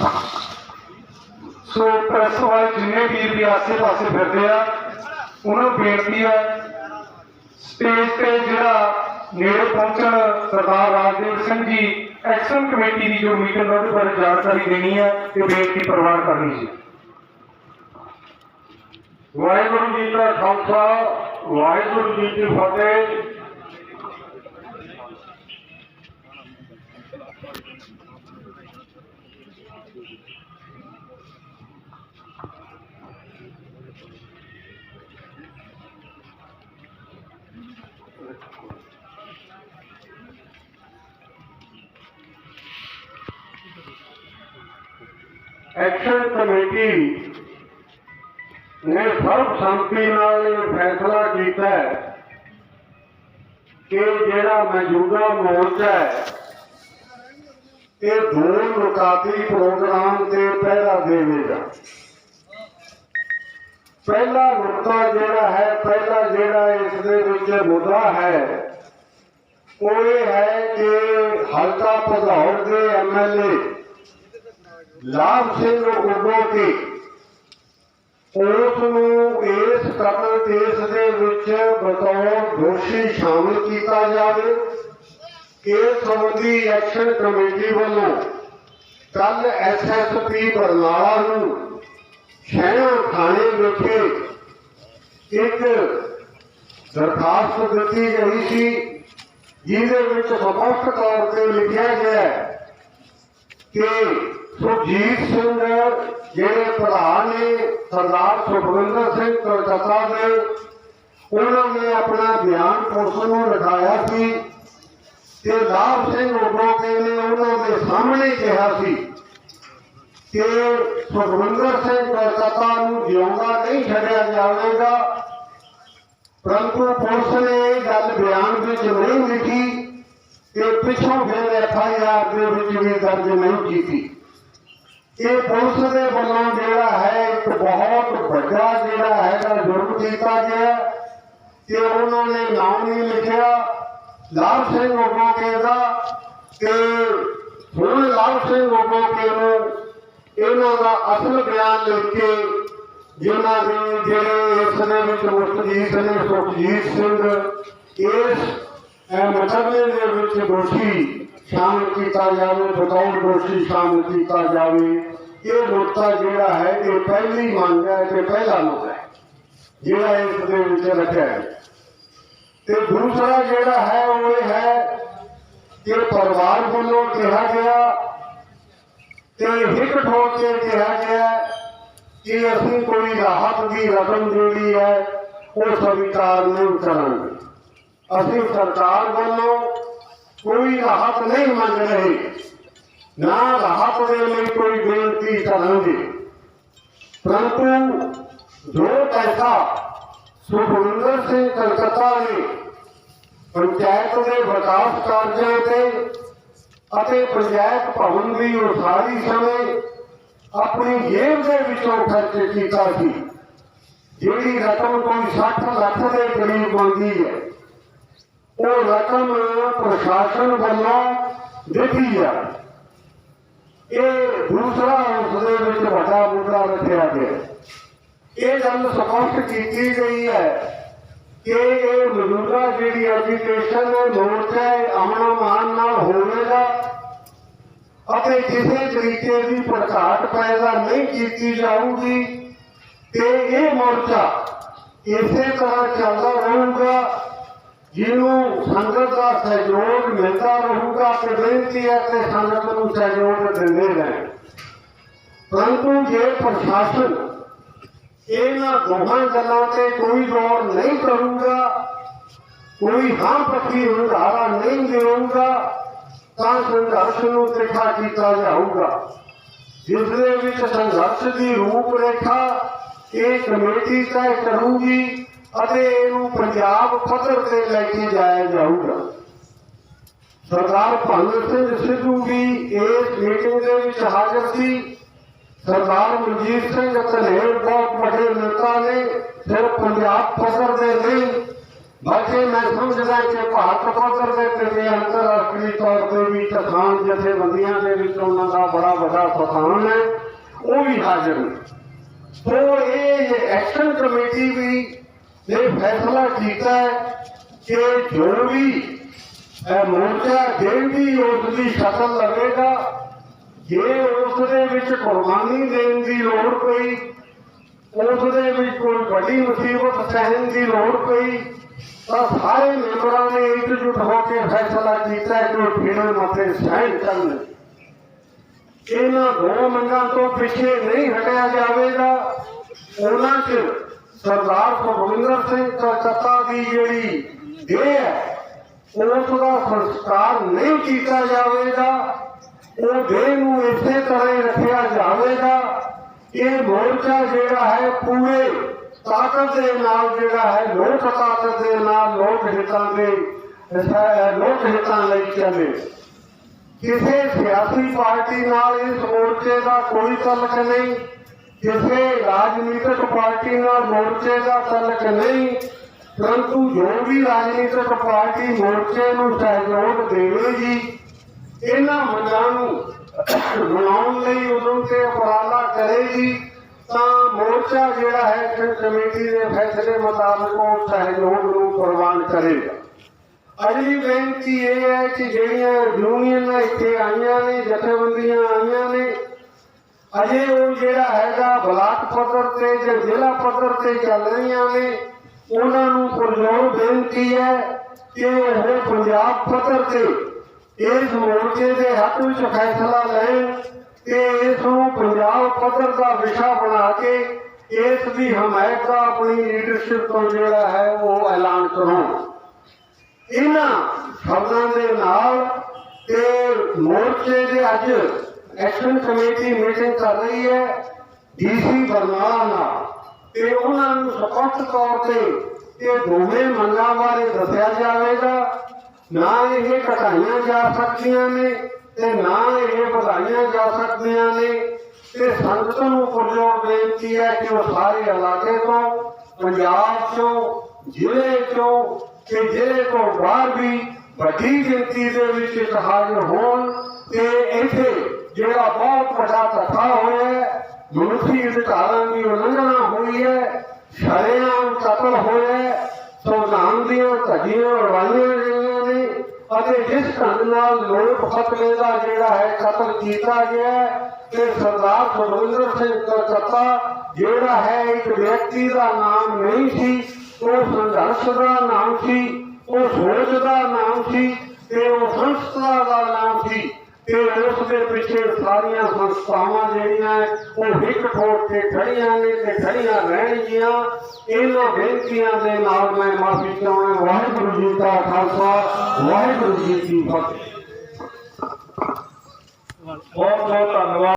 ਸੋ press ਵਾਲੇ ਜਿੰਨੇ ਵੀਰ ਵੀ ਆਸੇ ਪਾਸੇ ਫਿਰਦੇ ਆ, ਉਹਨਾਂ ਨੂੰ ਬੇਨਤੀ ਹੈ ਸਟੇਜ ਤੇ ਜਿਹੜਾ ਨੇੜੇ ਪਹੁੰਚਣ ਸਰਦਾਰ ਰਾਜਦੇਵ ਸਿੰਘ ਜੀ, ਐਕਸ਼ਨ ਕਮੇਟੀ ਦੀ ਜੋ ਮੀਟਿੰਗ ਉਹਦੇ ਬਾਰੇ ਜਾਣਕਾਰੀ ਦੇਣੀ ਹੈ ਤੇ ਬੇਨਤੀ ਪ੍ਰਵਾਨ ਕਰਨੀ ਸੀ ਵਾਹਿਗੁਰੂ ਜੀ ਦਾ ਖਾਲਸਾ, ਵਾਹਿਗੁਰੂ ਜੀ ਕੀ ਫਤਿਹ। ਐਕਸ਼ਨ ਕਮੇਟੀ ਨੇ ਸਰਬਸੰਮਤੀ ਨਾਲ ਇਹ ਫੈਸਲਾ ਕੀਤਾ ਕਿ ਜਿਹੜਾ ਮੌਜੂਦਾ ਮੋਰਚਾ ਹੈ, ਇਹ ਦੋ ਮੁਕਾਬਲੀ ਪ੍ਰੋਗਰਾਮ ਤੇ ਪਹਿਰਾ ਦੇਵੇਗਾ। ਪਹਿਲਾ ਮੁੱਦਾ ਜਿਹੜਾ ਹੈ, ਪਹਿਲਾ ਜਿਹੜਾ ਇਸ ਦੇ ਵਿੱਚ ਮੁੱਦਾ ਹੈ, ਉਹ ਇਹ ਹੈ ਕਿ ਹਲਕਾ ਭਦੌੜ ਦੇ ਐਮਐਲਏ ਲਾਭ ਸਿੰਘ ਉਗੋਟੀ ਉਸ ਨੂੰ ਇਸ ਕਤਲ ਕੇਸ ਦੇ ਵਿੱਚ ਬਤੌਰ ਦੋਸ਼ੀ ਸ਼ਾਮਲ ਕੀਤਾ ਜਾਵੇ ਇਸ ਸੰਬੰਧੀ ਐਕਸ਼ਨ ਕਮੇਟੀ ਵੱਲੋਂ ਕੱਲ ਐਸਐਸਪੀ ਬਰਨਾਲਾ ਨੂੰ ਸ਼ਹਿਣਾ ਥਾਣੇ ਵਿਖੇ ਇੱਕ ਦਰਖਾਸਤ ਦਿੱਤੀ ਗਈ ਸੀ, ਜਿਹਦੇ ਵਿੱਚ ਸਪਸ਼ਟ ਤੌਰ ਤੇ ਲਿਖਿਆ ਗਿਆ ਕਿ ਸੁਰਜੀਤ ਸਿੰਘ ਜਿਹੜੇ ਭਰਾ ਨੇ, ਸਰਦਾਰ ਸੁਖਵਿੰਦਰ ਸਿੰਘ ਕਲਕੱਤਾ ਦੇ, ਉਹਨਾਂ ਨੇ ਆਪਣਾ ਬਿਆਨ ਪੁਲਿਸ ਨੂੰ ਲਿਖਾਇਆ ਸੀ ਤੇ ਲਾਭ ਸਿੰਘ ਉਗੋਕੇ ਨੇ, ਉਹਨਾਂ ਦੇ ਸਾਹਮਣੇ ਕਿਹਾ ਸੀ ਕਿ ਸੁਖਵਿੰਦਰ ਸਿੰਘ ਕਲਕੱਤਾ ਨੂੰ ਜਿਉਂਦਾ ਨਹੀਂ ਛੱਡਿਆ ਜਾਵੇਗਾ, ਪਰੰਤੂ ਪੁਲਿਸ ਨੇ ਇਹ ਗੱਲ ਬਿਆਨ ਵਿੱਚ ਨਹੀਂ ਲਿਖੀ ਕਿ ਪਿੱਛੋਂ ਫਿਰ ਐਫ ਆਈ ਆਰ ਦੇ ਵਿੱਚ ਵੀ ਦਰਜ ਨਹੀਂ ਕੀਤੀ। ਇਹ ਪੁਲਿਸ ਦੇ ਵੱਲੋਂ ਜਿਹੜਾ ਹੈ ਇੱਕ ਬਹੁਤ ਵੱਡਾ ਜਿਹੜਾ ਹੈਗਾ ਜੁਰਮ ਕੀਤਾ ਗਿਆ ਕਿ ਉਹਨਾਂ ਨੇ ਨਾਮ ਨਹੀਂ ਲਿਖਿਆ। ਲਾਭ ਸਿੰਘ ਉਗੋਕੇ ਦਾ ਕਿ ਹੁਣ ਲਾਭ ਸਿੰਘ ਉਗੋਕੇ ਨੂੰ ਇਹਨਾਂ ਦਾ ਅਸਲ ਬਿਆਨ ਲਿਖ ਕੇ ਜਿਨ੍ਹਾਂ ਦੇ ਜਿਹੜੇ ਇਸ ਦੇ ਵਿੱਚ ਮੁਸਤਜੀਤ ਨੇ ਸੁਖਜੀਤ ਸਿੰਘ ਇਸ ਅਹ, ਦੇ ਵਿੱਚ ਦੋਸ਼ੀ ਸ਼ਾਮਿਲ ਕੀਤਾ ਜਾਵੇ ਬਤੌਰ ਦੋਸ਼ੀ ਸ਼ਾਮਲ ਕੀਤਾ ਜਾਵੇ। ਇਹ ਨੁਕਤਾ ਜਿਹੜਾ ਹੈ, ਇਹ ਪਹਿਲੀ ਮੰਗ ਹੈ ਤੇ ਪਹਿਲਾ ਨੁਕਤਾ ਹੈ, ਜਿਹੜਾ ਇਸ ਦੇ ਵਿੱਚ ਰੱਖਿਆ ਹੈ। ਤੇ ਦੂਸਰਾ ਜਿਹੜਾ ਹੈ, ਉਹ ਇਹ ਹੈ ਕਿ ਪਰਿਵਾਰ ਵੱਲੋਂ ਕਿਹਾ ਗਿਆ ਤੇ ਹਿੱਕ ਠੋਕ ਕੇ ਕਿਹਾ ਗਿਆ ਕਿ ਅਸੀਂ ਕੋਈ ਰਾਹਤ ਦੀ ਰਕਮ ਜਿਹੜੀ ਹੈ, ਉਹ ਸਵੀਕਾਰ ਨਹੀਂ ਕਰਾਂਗੇ। ਅਸੀਂ ਸਰਕਾਰ ਵੱਲੋਂ ਕੋਈ ਰਾਹਤ ਨਹੀਂ ਮੰਗ ਰਹੇ। ਨਾ ਰਾਹਤ ਦੇ ਲਈ ਕੋਈ ਬੇਨਤੀ ਕਰਾਂਗੇ। ਪਰੰਤੂ ਜੋ ਪੈਸਾ ਸੁਖਵਿੰਦਰ ਸਿੰਘ ਕਲਕੱਤਾ ਨੇ ਪੰਚਾਇਤ ਦੇ ਵਿਕਾਸ ਕਾਰਜਾਂ ਤੇ ਅਤੇ ਪੰਚਾਇਤ ਭਵਨ ਦੀ ਉਸਾਰੀ ਸਮੇਂ ਆਪਣੀ ਜੇਬ ਦੇ ਵਿੱਚੋਂ ਖਰਚ ਕੀਤਾ ਸੀ, ਜਿਹੜੀ ਰਕਮ ਕੋਈ 60 ਲੱਖ ਦੇ ਕਰੀਬ ਆਉਂਦੀ ਹੈ। ਉਹ ਰਕਮ ਪ੍ਰਸ਼ਾਸਨ ਵੱਲੋਂ ਦਿੱਤੀ ਹੈ ਇਹ ਦੂਸਰਾ ਉਸ ਦੇ ਵਿੱਚ ਵੱਡਾ ਮੁੱਦਾ ਰੱਖਿਆ ਗਿਆ। ਇਹ ਗੱਲ ਸਪਸ਼ਟ ਕੀਤੀ ਗਈ ਹੈ ਕਿ ਇਹ ਮੌਜੂਦਾ ਜਿਹੜੀ ਐਜੂਕੇਸ਼ਨ ਮੋਰਚਾ ਹੈ ਅਮਨ ਮਾਨ ਨਾਲ ਹੋਵੇਗਾ ਅਤੇ ਕਿਸੇ ਤਰੀਕੇ ਦੀ ਭੜਕਾਟ ਪੈਦਾ ਨਹੀਂ ਕੀਤੀ ਜਾਊਗੀ ਤੇ ਇਹ ਮੋਰਚਾ ਇਸੇ ਤਰ੍ਹਾਂ ਚੱਲਦਾ ਰਹੂਗਾ ਜਿਹਨੂੰ ਸੰਗਤ ਦਾ ਸਹਿਯੋਗ ਮਿਲਦਾ ਰਹੂਗਾ ਤੇ ਬੇਨਤੀ ਹੈ ਕਿ ਸੰਗਤ ਨੂੰ ਸਹਿਯੋਗ ਦਿੰਦੇ ਰਹਿਣ। ਪਰੰਤੂ ਜੇ ਪ੍ਰਸ਼ਾਸਨ ਇਹਨਾਂ ਦੋਹਾਂ ਗੱਲਾਂ ਤੇ ਕੋਈ ਗੌਰ ਨਹੀਂ ਕਰੂਗਾ, ਕੋਈ ਹਾਂ ਪੱਕੀ ਹੁੰਗਾਰਾ ਨਹੀਂ ਦੇਊਗਾ, ਤਾਂ ਸੰਘਰਸ਼ ਨੂੰ ਤਿੱਖਾ ਕੀਤਾ ਜਾਊਗਾ। ਜਿਸ ਦੇ ਵਿੱਚ ਸੰਘਰਸ਼ ਦੀ ਰੂਪਰੇਖਾ ਇਹ ਕਮੇਟੀ ਤੈਅ ਕਰੂਗੀ ਅਤੇ ਇਹਨੂੰ ਪੰਜਾਬ ਪੱਧਰ ਤੇ ਲੈ ਕੇ ਜਾਇਆ ਜਾਊਗਾ। ਸਰਦਾਰ ਭਗਤ ਸਿੰਘ ਸਿੱਧੂ ਵੀ ਇਸ ਮੀਟਿੰਗ ਦੇ ਵਿੱਚ ਹਾਜ਼ਰ ਸੀ। ਸਰਦਾਰ ਮਨਜੀਤ ਸਿੰਘ ਧਨੇਰ ਬਹੁਤ ਵੱਡੇ ਨੇਤਾ ਨੇ ਸਿਰਫ ਪੰਜਾਬ ਪੱਧਰ ਦੇ ਨਹੀਂ ਬਾਕੀ ਮੈਂ ਸਮਝਦਾ ਕਿ ਭਾਰਤ ਪੱਧਰ ਦੇ ਤੇ ਵੀ ਅੰਤਰਰਾਸ਼ਟਰੀ ਤੌਰ ਤੇ ਵੀ ਕਿਸਾਨ ਜਥੇਬੰਦੀਆਂ ਦੇ ਵਿੱਚ ਉਹਨਾਂ ਦਾ ਬੜਾ ਵੱਡਾ ਸਥਾਨ ਹੈ, ਉਹ ਵੀ ਹਾਜ਼ਰ ਨੇ। ਤੋ ਇਹ ਐਕਸ਼ਨ ਕਮੇਟੀ ਵੀ ਨੇ ਫੈਸਲਾ ਕੀਤਾ ਕਿ ਜੋ ਵੀ ਮੋਰਚਾ ਜਿਹੜੀ ਉਸ ਦੀ ਸ਼ਕਲ ਲਵੇਗਾ ਜੇ ਉਸ ਦੇ ਵਿੱਚ ਕੁਰਬਾਨੀ ਦੇਣ ਦੀ ਲੋੜ ਪਈ ਉਸ ਦੇ ਵਿੱਚ ਕੋਈ ਵੱਡੀ ਮੁਸੀਬਤ ਸਹਿਣ ਦੀ ਲੋੜ ਪਈ, ਤਾਂ ਸਾਰੇ ਮੈਂਬਰਾਂ ਨੇ ਇਕਜੁੱਟ ਹੋ ਕੇ ਫੈਸਲਾ ਕੀਤਾ ਕਿ ਉਹ ਫਿਰਨ ਮਤੇ ਸਹਿਣ ਕਰਨ। ਇਹਨਾਂ ਦੋ ਮੰਗਾਂ ਤੋਂ ਪਿੱਛੇ ਨਹੀਂ ਹਟਿਆ ਜਾਵੇਗਾ। ਉਹਨਾਂ 'ਚ ਸਰਦਾਰ ਸੁਖਵਿੰਦਰ ਸਿੰਘ ਕਲਕੱਤਾ ਦੀ ਜਿਹੜੀ ਦੇਹ ਹੈ ਉਸ ਦਾ ਸੰਸਕਾਰ ਨਹੀਂ ਕੀਤਾ ਜਾਵੇਗਾ। ਉਹ ਦੇਹ ਨੂੰ ਇਸੇ ਤਰ੍ਹਾਂ ਹੀ ਰੱਖਿਆ ਜਾਵੇਗਾ। ਇਹ ਮੋਰਚਾ ਜਿਹੜਾ ਹੈ, ਪੂਰੇ ਤਾਕਤ ਦੇ ਨਾਲ ਜਿਹੜਾ ਹੈ, ਲੋਕ ਤਾਕਤ ਦੇ ਨਾਲ ਲੋਕ ਹਿੱਤਾਂ ਦੇ ਲੋਕ ਹਿੱਤਾਂ ਲਈ ਚੱਲੇ। ਕਿਸੇ ਸਿਆਸੀ ਪਾਰਟੀ ਨਾਲ ਇਸ ਮੋਰਚੇ ਦਾ ਕੋਈ ਤਲਕ ਨਹੀਂ। ਕਿਸੇ ਰਾਜਨੀਤਿਕ ਪਾਰਟੀ ਨਾਲ ਮੋਰਚੇ ਦਾ ਤਲਕ ਨਹੀਂ, ਪਰੰਤੂ ਜੋ ਵੀ ਰਾਜਨੀਤਿਕ ਪਾਰਟੀ ਮੋਰਚੇ ਨੂੰ ਸਹਿਯੋਗ ਦੇਵੇਗੀ ਇਹਨਾਂ ਮੰਗਾਂ ਨੂੰ ਬਣਾਉਣ ਲਈ ਉਦੋਂ ਤੇ ਉਪਰਾਲਾ ਕਰੇਗੀ ਤਾਂ ਮੋਰਚਾ ਜਿਹੜਾ ਹੈ ਐਕਸ਼ਨ ਕਮੇਟੀ ਦੇ ਫੈਸਲੇ ਮੁਤਾਬਕ ਉਹ ਸਹਿਯੋਗ ਨੂੰ ਪ੍ਰਵਾਨ ਕਰੇਗਾ। ਅਗਲੀ ਬੇਨਤੀ ਇਹ ਹੈ ਕਿ ਜਿਹੜੀਆਂ ਯੂਨੀਅਨਾਂ ਇੱਥੇ ਆਈਆਂ ਨੇ, ਜਥੇਬੰਦੀਆਂ ਆਈਆਂ ਨੇ ਅਜੇ ਉਹ ਜਿਹੜਾ ਹੈਗਾ ਬਲਾਕ ਪੱਧਰ ਤੇ ਜਾਂ ਜ਼ਿਲ੍ਹਾ ਪੱਧਰ ਤੇ ਚੱਲ ਰਹੀਆਂ ਨੇ, ਉਹਨਾਂ ਨੂੰ ਪੁਰਜੋਰ ਬੇਨਤੀ ਹੈ ਕਿ ਉਹ ਪੰਜਾਬ ਪੱਧਰ ਤੇ ਇਸ ਮੋਰਚੇ ਦੇ ਹੱਕ ਵਿੱਚ ਫੈਸਲਾ ਲੈਣ ਤੇ ਇਸ ਨੂੰ ਪੰਜਾਬ ਪੱਧਰ ਦਾ ਵਿਸ਼ਾ ਬਣਾ ਕੇ ਇਸ ਦੀ ਹਮਾਇਤ ਦਾ ਆਪਣੀ ਲੀਡਰਸ਼ਿਪ ਤੋਂ ਜਿਹੜਾ ਹੈ ਉਹ ਐਲਾਨ ਕਰੋ। ਇਹਨਾਂ ਸ਼ਬਦਾਂ ਦੇ ਨਾਲ ਤੇ ਮੋਰਚੇ ਦੇ ਅੱਜ ਐਕਸ਼ਨ ਕਮੇਟੀ ਮੀਟਿੰਗ ਕਰ ਰਹੀ ਹੈ ਡੀਸੀ ਬਰਨਾਲਾ ਨਾਲ। ਤੇ ਉਹਨਾਂ ਨੂੰ ਸਪਸ਼ਟ ਤੌਰ ਤੇ ਇਹ ਦੋਵੇਂ ਮੰਗਾਂ ਬਾਰੇ ਦੱਸਿਆ ਜਾਵੇਗਾ। ਨਾ ਇਹ ਘਟਾਈਆਂ ਜਾ ਸਕਦੀਆਂ ਨੇ ਤੇ ਨਾ ਇਹ ਵਧਾਈਆਂ ਜਾ ਸਕਦੀਆਂ ਨੇ। ਤੇ ਸੰਗਤ ਨੂੰ ਪੁਰਜੋਰ ਬੇਨਤੀ ਹੈ ਕਿ ਉਹ ਸਾਰੇ ਇਲਾਕੇ ਤੋਂ, ਪੰਜਾਬ ਚੋਂ, ਜ਼ਿਲ੍ਹੇ ਚੋਂ ਤੇ ਜ਼ਿਲ੍ਹੇ ਤੋਂ ਬਾਹਰ ਵੀ ਵੱਡੀ ਗਿਣਤੀ ਦੇ ਵਿੱਚ ਹਾਜ਼ਰ ਹੋਣ ਤੇ ਇੱਥੇ ਜਿਹੜਾ ਬਹੁਤ ਵੱਡਾ ਹੋਇਆ ਮਨੁੱਖੀ ਅਧਿਕਾਰਾਂ ਦੀ ਉਲੰਘਣਾ ਹੋਈ ਹੈ। ਸ਼ਰੇਆਮ ਕਤਲ ਹੋਇਆ ਸੰਵਿਧਾਨ ਦੀਆਂ ਧੱਜੀਆਂ ਉਡਵਾਈਆਂ ਗਈਆਂ ਨੇ ਅਤੇ ਜਿਸ ਢੰਗ ਨਾਲ ਲੋਕ ਫਤਵੇ ਦਾ ਜਿਹੜਾ ਹੈ ਕਤਲ ਕੀਤਾ ਗਿਆ ਤੇ ਸਰਦਾਰ ਸੁਖਵਿੰਦਰ ਸਿੰਘ ਕਲਕੱਤਾ, ਜਿਹੜਾ ਹੈ ਇੱਕ ਵਿਅਕਤੀ ਦਾ ਨਾਮ ਨਹੀਂ ਸੀ, ਉਹ ਸੰਘਰਸ਼ ਦਾ ਨਾਮ ਸੀ, ਉਹ ਸੋਚ ਦਾ ਨਾਮ ਸੀ ਤੇ ਉਹ ਸੰਸਥਾ ਦਾ ਨਾਮ ਸੀ। ਤੇ ਉਸ ਦੇ ਪਿੱਛੇ ਸਾਰੀਆਂ ਸੰਸਥਾਵਾਂ ਜਿਹੜੀਆਂ ਉਹ ਇੱਕ ਠੋਕ ਕੇ ਖੜੀਆਂ ਨੇ ਤੇ ਖੜੀਆਂ ਰਹਿਣਗੀਆਂ। ਇਹਨਾਂ ਬੇਨਤੀਆਂ ਦੇ ਨਾਲ ਮੈਂ ਮਾਫੀ ਚਾਹੁੰਦਾ ਵਾਹਿਗੁਰੂ ਜੀ ਕਾ ਖਾਲਸਾ, ਵਾਹਿਗੁਰੂ ਜੀ ਕੀ ਫਤਿਹ। ਬਹੁਤ ਬਹੁਤ ਧੰਨਵਾਦ।